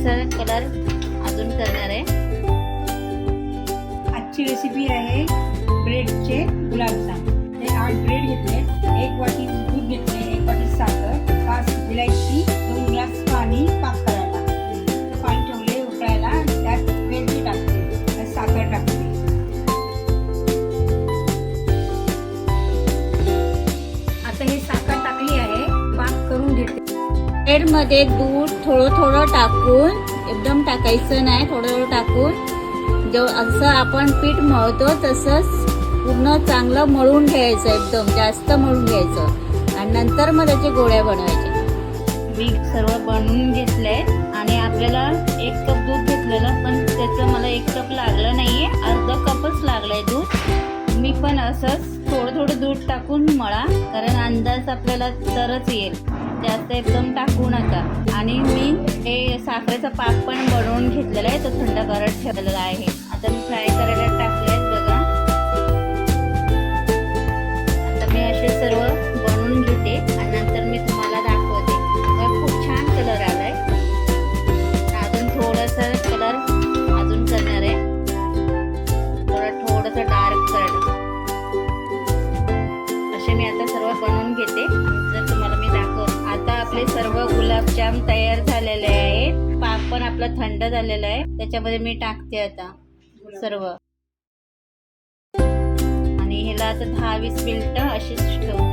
थोडासा कलर अजून करणार आहे? आजची रेसिपी आहे ब्रेडचे गुलाबजाम. मध्ये दूध थोडं थोडं टाकून एकदम टाकायचं नाही थोडं थोडं टाकून. जो असं आपण पीठ मळतो तसंच पूर्ण चांगलं मळून घ्यायचं एकदम जास्त मळून घ्यायचं. आणि नंतर मग त्याचे गोळ्या बनवायच्या मी सर्व बनवून घेतले आणि आपल्याला एक कप दूध घेतलेलं पण त्याचं मला एक कप लागलं नाहीये अर्धा कपच लागलंय दूध. मी पण असंच थोडं थोडं दूध टाकून मळा कारण अंदाज आपल्याला तरच येईल. जास्त एकदम टाकू नका. आणि मी हे साखरेचा पाक पण बनवून घेतलेला आहे. तो थंड करत ठेवलेला आहे. आता मी फ्राय करायला टाकले बघा. आता मी असे सर्व बनवून घेते आणि नंतर मी तुम्हाला दाखवते. खूप छान कलर आलाय. अजून थोडंसं कलर अजून करणार आहे. थोडा थोडंसं डार्क कलर. असे मी आता सर्व बनवून घेते. गुलाबजाम तयार झालेले आहेत. पाक पण आपला थंड झालेला आहे. त्याच्यामध्ये मी टाकते आता सर्व. आणि ह्याला आता दहा वीस मिनिटं अशीच ठेवू.